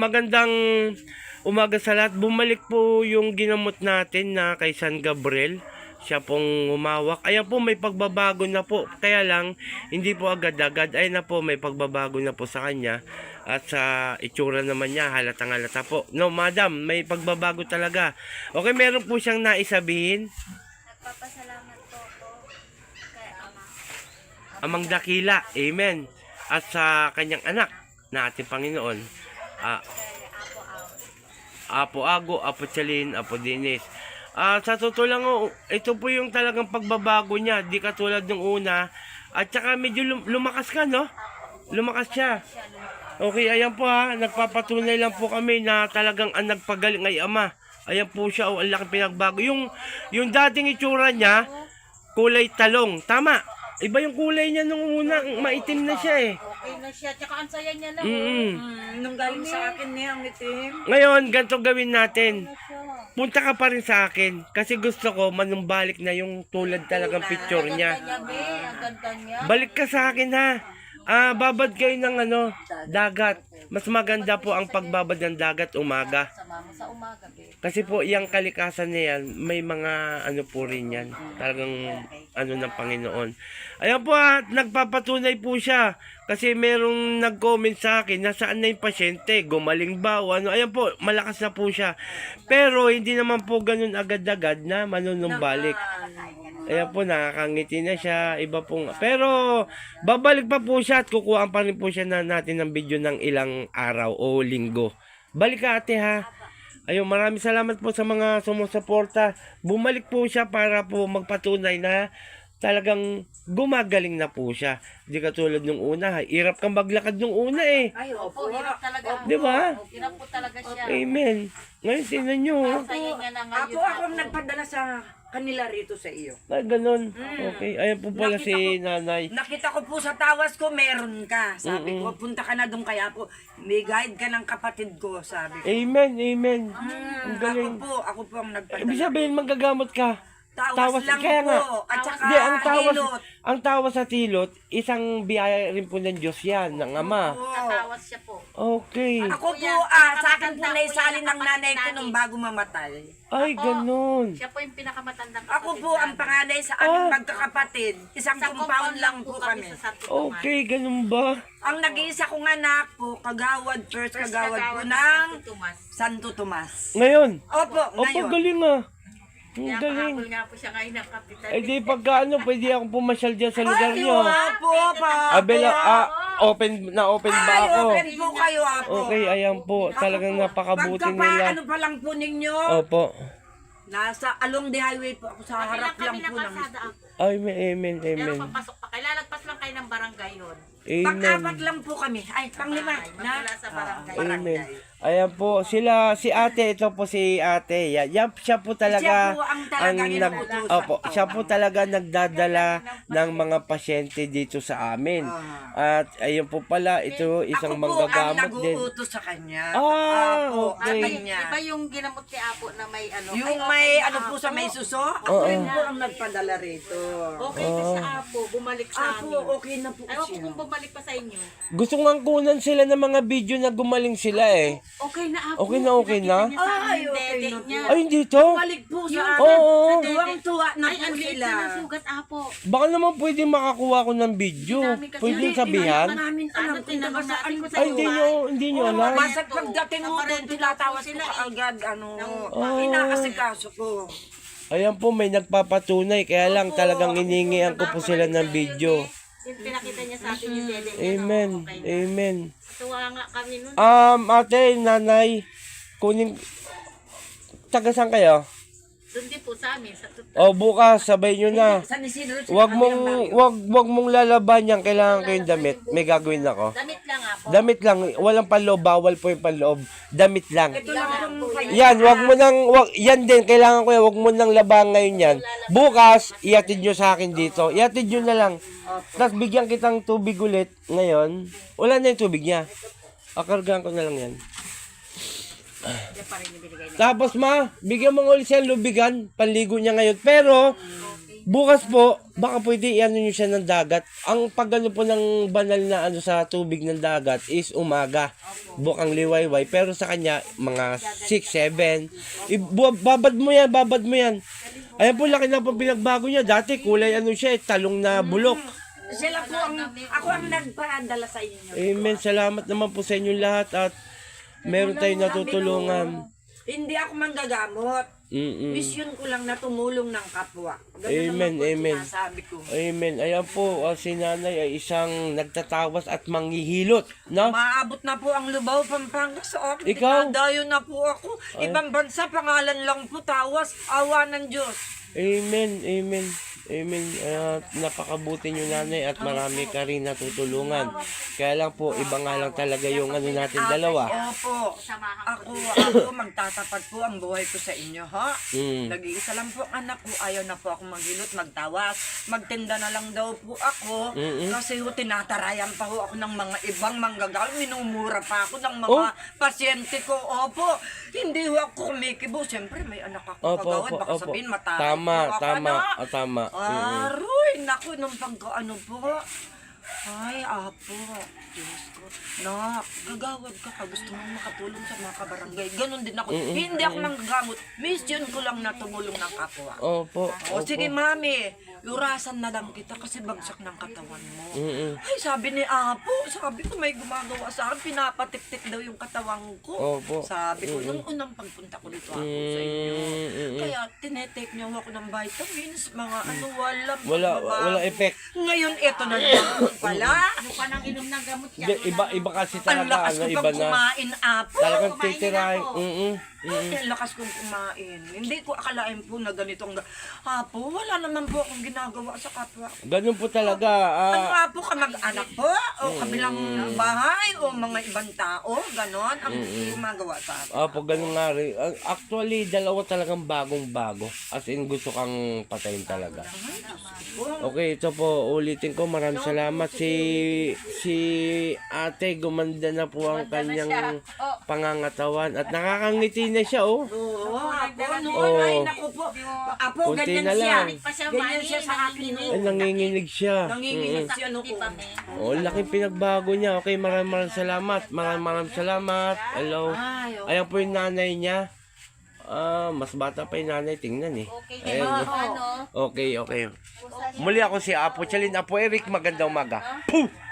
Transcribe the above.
Magandang umaga sa lahat. Bumalik po yung ginamot natin na kay San Gabriel. Siya pong humawak. Ayan po, may pagbabago na po. Kaya lang, hindi po agad-agad. Ayan na po, may pagbabago na po sa kanya. At sa itsura naman niya, halatang halata po. No, madam, may pagbabago talaga. Okay, meron po siyang naisabihin. Nagpapasalamat po ako kay Ama. Amang dakila. Amen. At sa kanyang anak na ating Panginoon. Ah, Apo Ago, Apo Chalin, Apo Dinis. Ah, sa totoo lang, oh, ito po yung talagang pagbabago niya, di katulad ng una. At saka medyo lum- lumakas ka, no? Lumakas siya. Okay, ayan po ha, nagpapatunay lang po kami na talagang ang nagpagaling ay Ama. Ayan po siya, oh, ang laking pinagbago. Yung, yung dating itsura niya, kulay talong. Tama. Iba yung kulay niya nung una, maitim na siya eh. Okay na siya. Tsaka ang saya niya na. Mm-mm. Mm, nung galing sa akin niya ang itim. Ngayon, ganito gawin natin. Siya. punta ka pa rin sa akin kasi gusto ko manumbalik na yung tulad talagang picture Ang niya. ganda niya, be. Ang ganda niya. Balik ka sa akin ha. Ah, babad kayo ng ano, dagat. Mas maganda po ang pagbabad ng dagat umaga. Sama mo sa umaga, be. Kasi po, yung kalikasan na yan, may mga ano po rin yan. Talagang ano ng Panginoon. Ayan po ha, nagpapatunay po siya. Kasi merong nag-comment sa akin, nasaan na yung pasyente, gumaling ba o ano. Ayan po, malakas na po siya. Pero hindi naman po ganun agad-agad na manunumbalik. Ayan po, nakakangiti na siya. Iba pong... Pero, babalik pa po siya at kukuhaan pa rin po siya na natin ng video ng ilang araw o linggo. Balik ka ate ha. Ayun, maraming salamat po sa mga sumusuporta. Bumalik po siya para po magpatunay na talagang gumagaling na po siya. Di katulad nung una. Hirap kang maglakad nung una eh. Ay, Opo, opo. hirap talaga. Di ba? Hirap po talaga siya. Amen. Ngayon, tingnan nyo. oh. Ako ako ang nagpadala sa kanila rito sa iyo. Ay, ganun. Okay. Ayan po pala si nanay. Nakita ko po sa tawas ko, meron ka. Sabi ko, punta ka na doon kaya po. May guide ka ng kapatid ko, sabi ko. Amen, amen. Mm, Ang galing. Ako po, ako po ang Ibig nagpadala. sabihin, manggagamot ka. Tawas, lang kaya po. nga. At saka Hindi, ang tawas, hilot. ang tawas sa tilot, isang biyaya rin po ng Diyos yan, ng Ama. Oo. Natawas siya po. Okay. Ako po, Kuya, ah, sa akin po pinakamatanda naisali po ng nanay ko nung bago mamatay. Ay, ganun. Siya po yung pinakamatandang Ako kapatid po ang namin. panganay sa aming Ah. magkakapatid. Isang Sa compound lang po kami. sa Santo Tomas. Okay, ganun ba? Ang nag-iisa kong anak po, kagawad, first First kagawad po kagawad ng Santo Tomas. Santo Tomas. Ngayon. Opo, Opo, ngayon. galing ah. Ang Kaya galing. pahabol nga po siya ngayon ng kapitan. Eh di pagka ano, pwede akong pumasyal dyan sa lugar Ay, nyo. opo, pa. Abela, ah, open, na open ba Ay, ako? open po kayo, apo. Okay, ayan po. Talagang napakabuti Pagka pa, nila. ano pa lang po ninyo, Opo. nasa along the highway po ako sa harap lang po ng Ay, may amen, Pero amen. papasok pa kayo. Lalagpas lang kayo ng barangay yun. Pang-apat Amen. lang po kami. Ay, pang-lima. Ay, Na, magmula sa barangay. Amen. Ayan po, sila, si ate, ito po si ate. Yan, yan siya po talaga Siya po ang talagang nag, inuutusan. opo, siya po talaga nagdadala ng mga pasyente dito sa amin. At ayun po pala, ito isang Ah. ako po ang manggagamot din. nag-uutos sa kanya. Ah, Apo, okay. Iba, kanya. iba yung ginamot ni Apo na may ano. Yung Ay, may okay na ano po sa Apo. may suso, Oo. ako rin po ang nagpadala rito. Okay na sa Apo. Bumalik sa Apo, amin. okay na po Ayaw ko siya. kung bumalik pa sa inyo. Gusto nga kunan sila ng mga video na gumaling sila eh. Okay na Apo. Okay na, okay na? Pinakita niya sa amin Ay, yung okay dede na po. niya. Ay, dito? Balik po sa Yung- akin. Oo. Tuwang-tuwa na Ay, po ang liit sila. na ng sugat Apo. Baka naman pwede makakuha ko ng video. Dami kasi- Pwede Hindi, sabihan? Hindi namin alam Ano, kung tinanong natin ko sa Ay, hindi nyo, hindi nyo alam. basta pagdating mo doon, tinatawas ko agad, ano, inaasikaso ko. Ayan po, may nagpapatunay. Kaya lang talagang iningian ko po sila ng video. Yung pinakita niya sa atin yung dede niya. Amen. no? Okay. Amen. Tuwa nga kami nun. Um, ate, nanay, kunin... Taga saan kayo? Doon din po sa amin. Sa tut- O bukas, sabay nyo na. San Isidro, sa Wag kabilang mong, baryo. wag, wag mong lalaban yan. Kailangan ko yung damit. May gagawin ako. Damit lang Apo. Damit lang. Walang panloob. Bawal po yung panloob. Damit lang. Ito lang kayo. Yan, wag mo nang, wag, yan din, kailangan ko yan, wag mo nang laban ngayon yan. Bukas, iatid nyo sa akin dito. Iatid nyo na lang. Tapos bigyan kitang tubig ulit ngayon. Wala na yung tubig niya. Akargahan ko na lang yan. Yan pa rin yung binigay niya. Tapos ma, bigyan mo ulit siya ng lubigan, panligo niya ngayon. Pero, Bukas po, baka pwede i-ano nyo siya ng dagat. Ang pag ano po ng banal na ano sa tubig ng dagat is umaga. Bukang liwayway. Pero sa kanya, mga 6, 7. I- bu- babad mo yan, babad mo yan. Ayan po, laki na po pinagbago niya. Dati kulay ano siya, eh, talong na bulok. Sila po ang, ako ang nagpaadala sa inyo. Amen. Salamat naman po sa inyo lahat at meron tayong natutulungan. Hindi ako manggagamot. Mm-mm. Mission ko lang na tumulong ng kapwa. Ganun Amen, po amen. sinasabi ko. Amen. Ayan po, ah, si nanay ay isang nagtatawas at manghihilot. No? Maabot na po ang Lubao, Pampanga sa akin. Ikaw? Dinadayo na po ako. Ibang bansa, pangalan lang po, tawas, awa ng Diyos. Amen, amen, amen. At napakabuti nyo nanay at marami ka rin natutulungan. Kaya lang po, iba nga lang talaga yung ano natin dalawa. Opo. Ako, ako, magtatapat po ang buhay ko sa inyo, ha? Mm. Nag-iisa lang po ang anak ko. Ayaw na po ako maghilot, magtawas. Magtinda na lang daw po ako. Mm-mm. Kasi ho, tinatarayan pa ho ako ng mga ibang manggagawa. Minumura pa ako ng mga Oh. pasyente ko. Opo, hindi ho ako kumikibo. Siyempre, may anak ako Opo, kagawad. opo, Baka opo. sabihin, matay. Tama, po ako, tama, ano? ah, tama. Aroy, naku, nung pagkaano po. Ay, apo. Diyos ko. Nak, gagawad ka ka. Gusto mong makatulong sa mga kabarangay. Ganon din ako. Hindi ako nanggagamot. Mission ko lang na tumulong ng kapwa. Opo, O sige, mami. Yurasan na lang kita kasi bagsak ng katawan mo. Mm-mm. Ay, sabi ni Apo, sabi ko may gumagawa sa akin, pinapatik-tik daw yung katawan ko. Opo. Sabi ko, nung unang pagpunta ko dito ako sa inyo. Mm-mm. Kaya tinetake niyo ako ng vitamins, mga ano, wala. Wala, wala effect. Ngayon, eto na naman pala. Ano pa nang inom ng gamot Hindi, iba, iba kasi Ang talaga, lakas ano, ko iba pang na. kumain, Apo. Talagang kumain titirahin. ako. Mm-mm. Ay, ang lakas kong kumain. Hindi ko akalain po na ganitong... Apo, wala naman po akong ginagawa sa kapwa. Ganun po talaga. Ano ah, nga po, kamag-anak po? O kabilang bahay? O mga ibang tao? Ganon? Ang gumagawa sa akin. Opo, ganun nga rin. Ang- Actually, dalawa talagang bagong-bago. As in, gusto kang patayin talaga. Okay, ito po, ulitin ko. Maraming salamat. Si, si ate, gumanda na po ang kanyang pangangatawan. At nakakangiti na siya, oh. Oo, apo, no, Oo. ay, naku po. Apo, ganyan na siya. lang. Ganyan siya sa akin. nanginginig. no. Ay, nanginginig siya. Nanginginig siya, no. Hindi pa, me. Oh, laking pinagbago niya. Okay, maraming maraming salamat. Maraming maraming salamat. Hello. Ay, oh. Ayan po yung nanay niya. Ah, mas bata pa yung nanay. Tingnan eh. Okay, Ayan. ano, ano, Okay, okay. Muli ako si Apo Chalin Apo Eric. Magandang umaga. Puh!